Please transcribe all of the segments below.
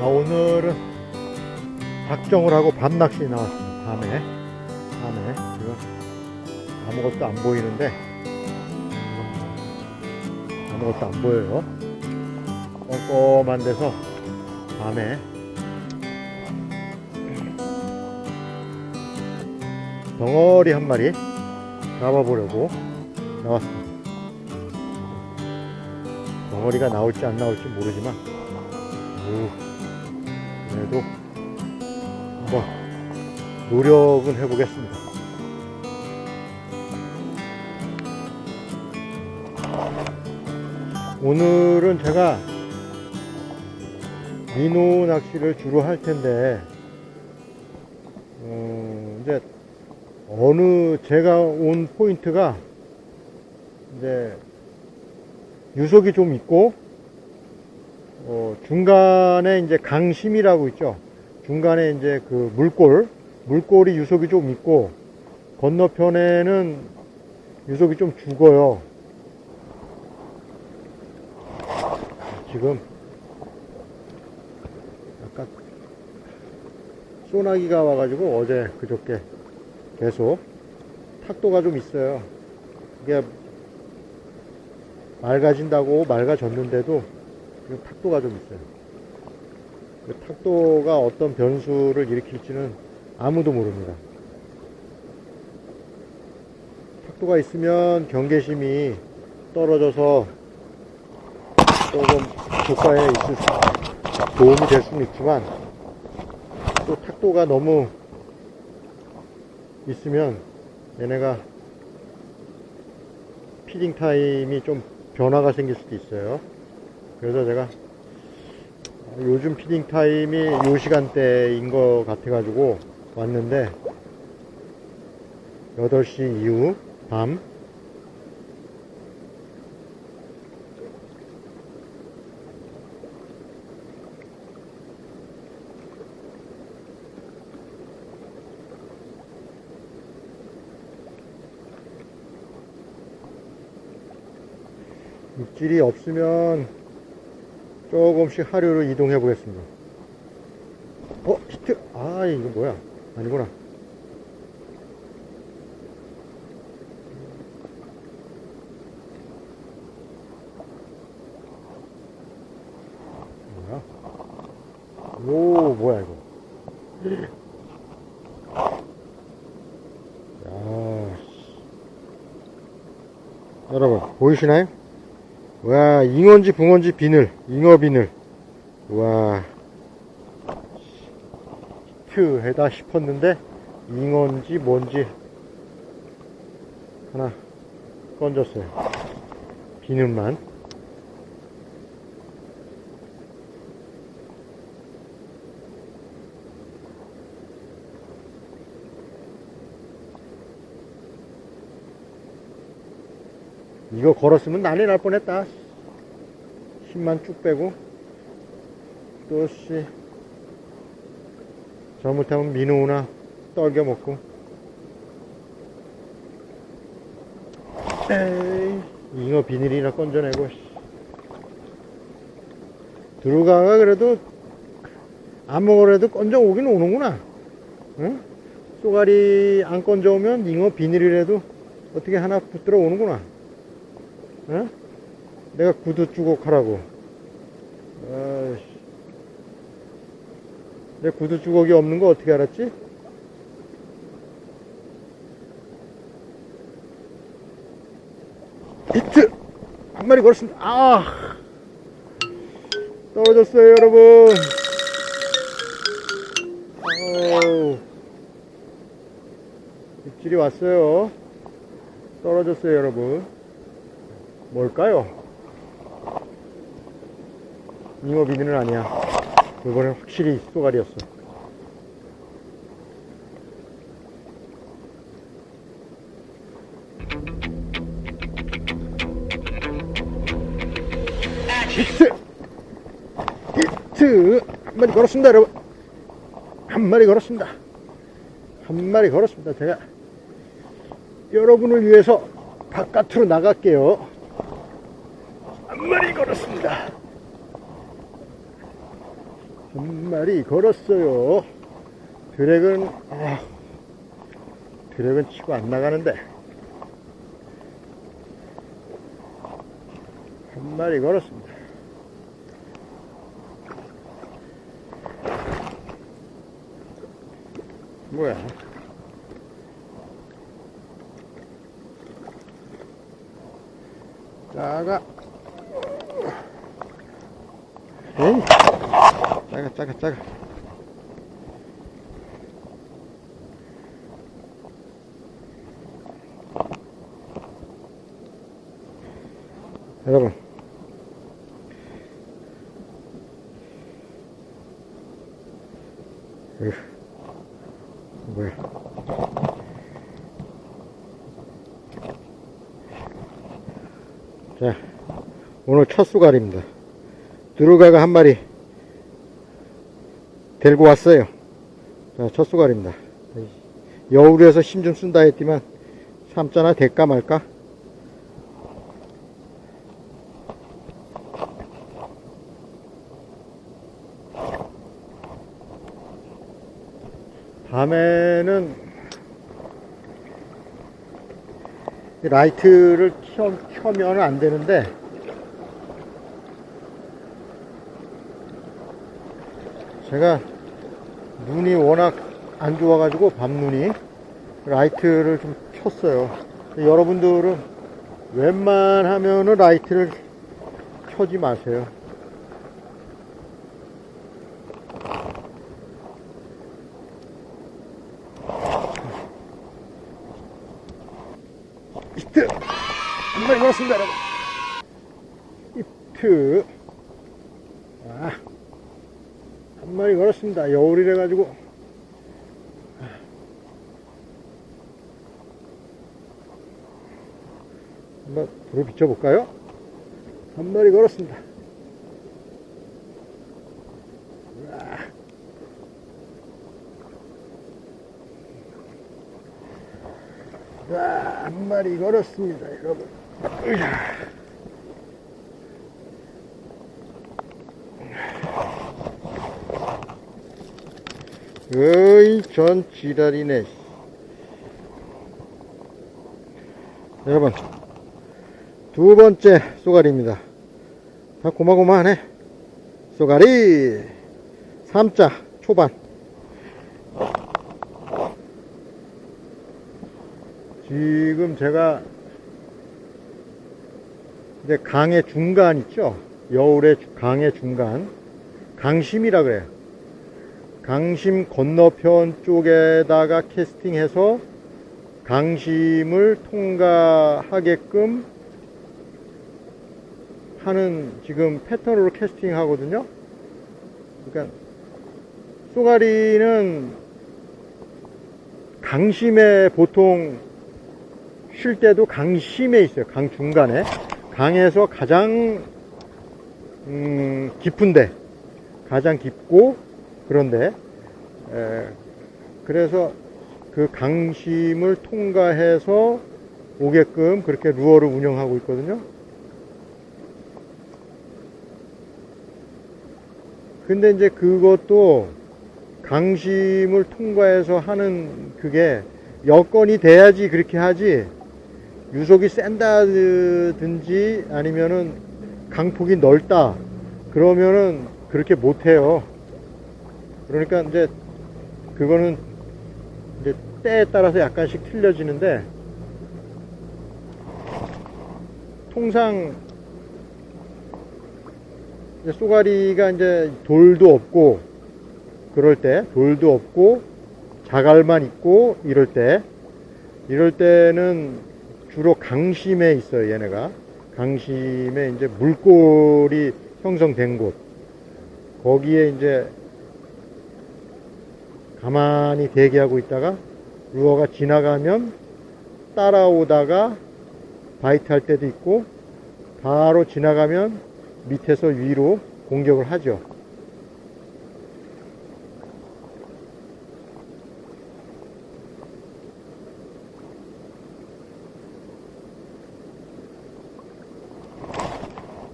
아, 오늘은 작정을 하고 밤낚시 나왔습니다. 밤에. 밤에. 지금 아무것도 안 보이는데, 아무것도 안 보여요. 꼼꼼한 데서 밤에 덩어리 한 마리 잡아보려고 나왔습니다. 덩어리가 나올지 안 나올지 모르지만, 오, 그래도 한번 노력은 해보겠습니다. 오늘은 제가 민호 낚시를 주로 할 텐데, 어, 이제 어느 제가 온 포인트가 이제 유속이 좀 있고 어, 중간에 이제 강심이라고 있죠. 중간에 이제 그 물골, 물골이 유속이 좀 있고 건너편에는 유속이 좀 죽어요. 지금 아까 소나기가 와가지고 어제 그저께 계속 탁도가 좀 있어요. 이게 맑아진다고 맑아졌는데도 탁도가 좀 있어요. 그 탁도가 어떤 변수를 일으킬지는 아무도 모릅니다. 탁도가 있으면 경계심이 떨어져서 조금 조가에 있을 수, 도움이 될 수는 있지만 또 탁도가 너무 있으면 얘네가 피딩 타임이 좀 변화가 생길 수도 있어요. 그래서 제가 요즘 피딩 타임이 요 시간대인 것 같아가지고 왔는데 8시 이후 밤. 입질이 없으면 조금씩 하류로 이동해 보겠습니다. 어, 히트! 아, 이거 뭐야? 아니구나. 뭐야? 오, 뭐야, 이거. 야, 씨. 여러분, 보이시나요? 와, 잉어인지 붕어인지 비늘, 잉어 비늘. 와, 히트해다 싶었는데, 잉어인지 뭔지 하나 건졌어요. 비늘만. 이거 걸었으면 난리 날 뻔했다. 힘만 쭉 빼고 또씨 잘못하면 민우나 떨겨 먹고 에이 잉어 비닐이나 건져내고 씨. 들어가가 그래도 안 먹으래도 건져 오긴 오는구나 응? 쏘가리 안 건져 오면 잉어 비닐이라도 어떻게 하나 붙들어 오는구나 응? 내가 구두 주걱 하라고. 아이씨. 내 구두 주걱이 없는 거 어떻게 알았지? 히트! 한 마리 걸었습니다. 아! 떨어졌어요, 여러분. 아우. 입질이 왔어요. 떨어졌어요, 여러분. 뭘까요? 잉어 비늘은 아니야. 이번엔 확실히 쏘가리였어. 히트! 히트! 한 마리 걸었습니다, 여러분. 한 마리 걸었습니다. 한 마리 걸었습니다. 제가 여러분을 위해서 바깥으로 나갈게요. 걸었습니다. 한 마리 걸었어요. 드랙은, 아, 드랙은 치고 안 나가는데. 한 마리 걸었습니다. 뭐야? 작아. 에이, 작아, 작아, 작아. 여러분. 으, 뭐야. 자, 오늘 첫 수갈입니다. 두루가가 한 마리 데리고 왔어요. 자, 첫 수갈입니다. 여울에서 힘 좀 쓴다 했지만 참잖아 될까 말까? 밤에는 이 라이트를 켜, 켜면 안 되는데 제가 눈이 워낙 안 좋아가지고 밤눈이 라이트를 좀 켰어요. 여러분들은 웬만하면은 라이트를 켜지 마세요. 한 마리 걸었습니다 여러분. 히트 아, 한 마리 걸었습니다 여울이래 가지고 한번 불을 비춰볼까요? 한 마리 걸었습니다. 자, 한 마리 걸었습니다, 여러분. 으야. 어이, 전 지랄이네. 여러분, 두 번째 쏘가리입니다. 다 고마고마하네. 쏘가리! 3자 초반. 지금 제가 이제 강의 중간 있죠? 여울의 주- 강의 중간. 강심이라 그래요. 강심 건너편 쪽에다가 캐스팅해서 강심을 통과하게끔 하는 지금 패턴으로 캐스팅 하거든요. 그러니까 쏘가리는 강심에 보통 쉴 때도 강심에 있어요. 강 중간에. 강에서 가장 음, 깊은데 가장 깊고 그런데 에, 그래서 그 강심을 통과해서 오게끔 그렇게 루어를 운영하고 있거든요. 근데 이제 그것도 강심을 통과해서 하는 그게 여건이 돼야지 그렇게 하지 유속이 센다든지 아니면은 강폭이 넓다 그러면은 그렇게 못해요 그러니까 이제 그거는 이제 때에 따라서 약간씩 틀려지는데 통상 이제 쏘가리가 이제 돌도 없고 그럴 때 돌도 없고 자갈만 있고 이럴 때 이럴 때는 주로 강심에 있어요 얘네가. 강심에 이제 물골이 형성된 곳. 거기에 이제 가만히 대기하고 있다가 루어가 지나가면 따라오다가 바이트 할 때도 있고 바로 지나가면 밑에서 위로 공격을 하죠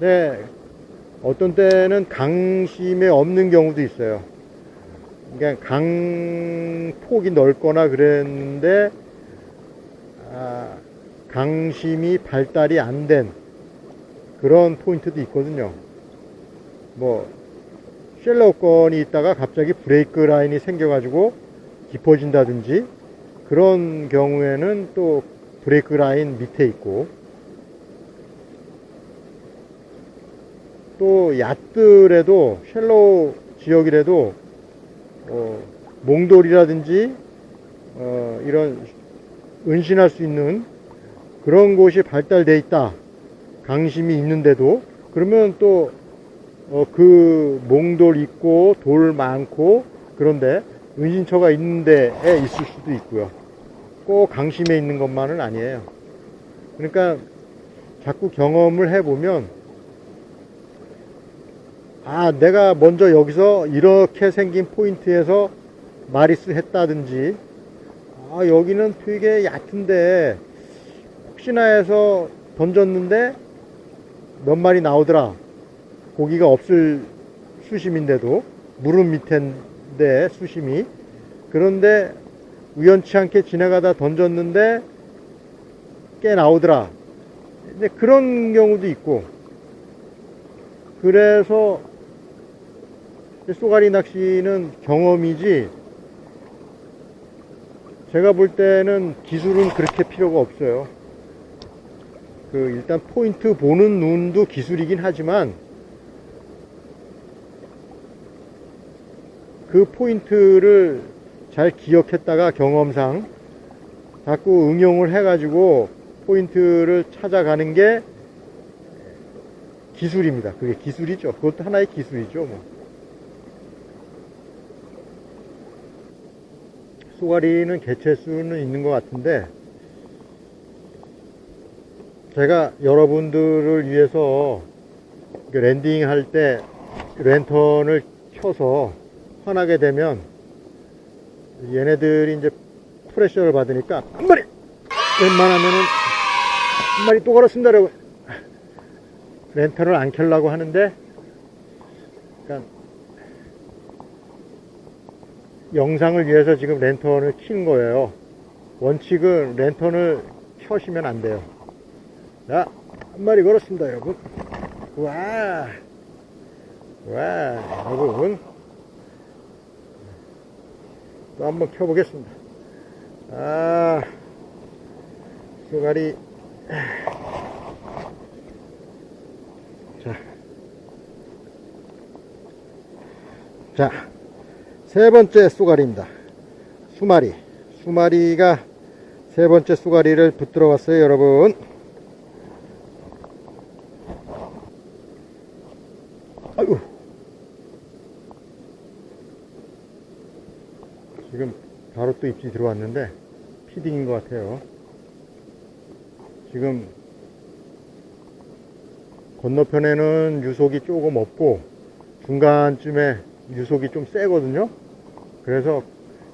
네. 어떤 때는 강심에 없는 경우도 있어요. 그러니까 강폭이 넓거나 그랬는데 아, 강심이 발달이 안 된 그런 포인트도 있거든요. 뭐 쉘러 건이 있다가 갑자기 브레이크 라인이 생겨가지고 깊어진다든지 그런 경우에는 또 브레이크 라인 밑에 있고 또 얕들에도 쉘로우 지역이라도 어, 몽돌이라든지 어, 이런 은신할 수 있는 그런 곳이 발달돼 있다. 강심이 있는데도. 그러면 또 어, 그 몽돌 있고 돌 많고 그런데 은신처가 있는 데에 있을 수도 있고요. 꼭 강심에 있는 것만은 아니에요. 그러니까 자꾸 경험을 해보면 아, 내가 먼저 여기서 이렇게 생긴 포인트에서 마리스 했다든지, 아, 여기는 되게 얕은데, 혹시나 해서 던졌는데 몇 마리 나오더라. 고기가 없을 수심인데도, 무릎 밑인데 수심이. 그런데 우연치 않게 지나가다 던졌는데 꽤 나오더라. 이제 그런 경우도 있고, 그래서 쏘가리 낚시는 경험이지 제가 볼 때는 기술은 그렇게 필요가 없어요. 그 일단 포인트 보는 눈도 기술이긴 하지만 그 포인트를 잘 기억했다가 경험상 자꾸 응용을 해가지고 포인트를 찾아가는 게 기술입니다. 그게 기술이죠. 그것도 하나의 기술이죠. 뭐. 쏘가리는 개체수는 있는 것 같은데 제가 여러분들을 위해서 그 랜딩 할 때 랜턴을 켜서 환하게 되면 얘네들이 이제 프레셔를 받으니까 한 마리! 웬만하면은 한 마리 또 걸었습니다 여러분. 랜턴을 안 켜려고 하는데 그러니까 영상을 위해서 지금 랜턴을 킨 거예요. 원칙은 랜턴을 켜시면 안 돼요. 자, 한 마리 걸었습니다, 여러분. 와, 와, 여러분. 또 한번 켜보겠습니다. 아, 쏘가리. 자. 자. 세 번째 쏘가리입니다. 수마리. 수마리가 세 번째 쏘가리를 붙들어 왔어요, 여러분. 아이고. 지금 바로 또 입질이 들어왔는데, 피딩인 것 같아요. 지금 건너편에는 유속이 조금 없고, 중간쯤에 유속이 좀 세거든요. 그래서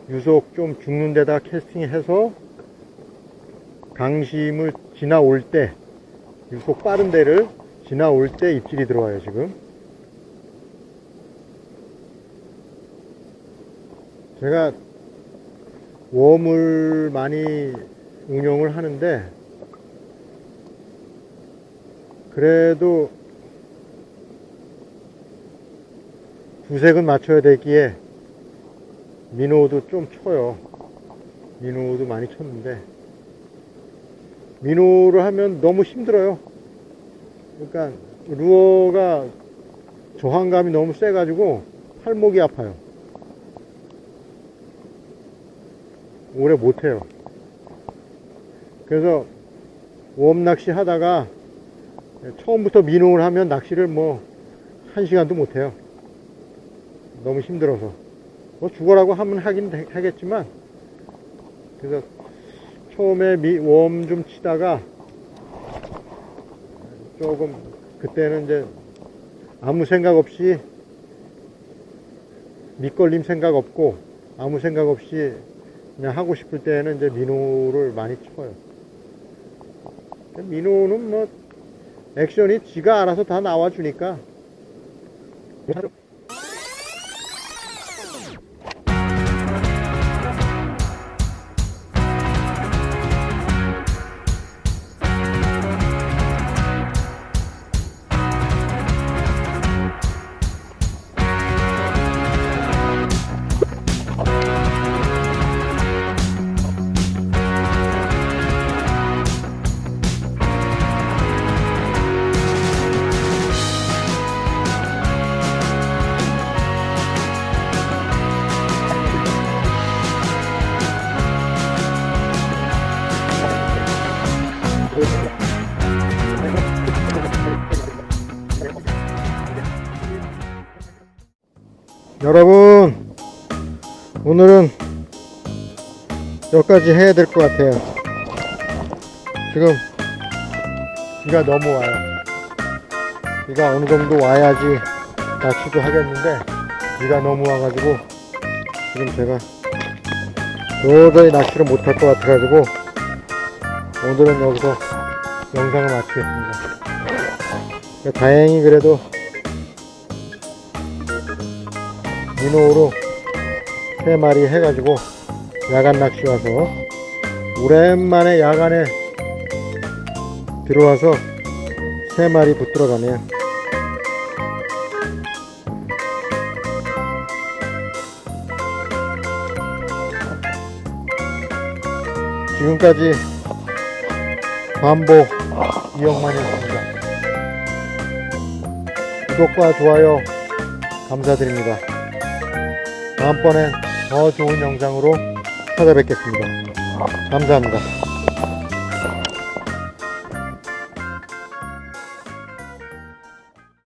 유속 좀 죽는 데다 캐스팅해서 강심을 지나올 때 유속 빠른 데를 지나올 때 입질이 들어와요 지금. 제가 웜을 많이 운영을 하는데 그래도 두색은 맞춰야 되기에 민호도 좀 쳐요. 민호도 많이 쳤는데 민호를 하면 너무 힘들어요. 그러니까 루어가 저항감이 너무 세 가지고 팔목이 아파요. 오래 못해요. 그래서 웜 낚시 하다가 처음부터 민호를 하면 낚시를 뭐한 시간도 못해요. 너무 힘들어서. 뭐 죽어라고 하면 하긴 되- 하겠지만 그래서 처음에 웜 좀 치다가 조금 그때는 이제 아무 생각 없이 밑걸림 생각 없고 아무 생각 없이 그냥 하고 싶을 때는 이제 민호를 많이 쳐요. 민호는 뭐 액션이 지가 알아서 다 나와주니까 여기까지 해야 될 것 같아요. 지금 비가 너무 와요. 비가 어느 정도 와야지 낚시도 하겠는데 비가 너무 와가지고 지금 제가 도저히 낚시를 못할 것 같아가지고 오늘은 여기서 영상을 마치겠습니다. 다행히 그래도 민호로 세 마리 해가지고 야간 낚시 와서 오랜만에 야간에 들어와서 세 마리 붙들어 가네요. 지금까지 반복 이용만이었습니다. 구독과 좋아요 감사드립니다. 다음번엔 더 좋은 영상으로 찾아뵙겠습니다. 감사합니다.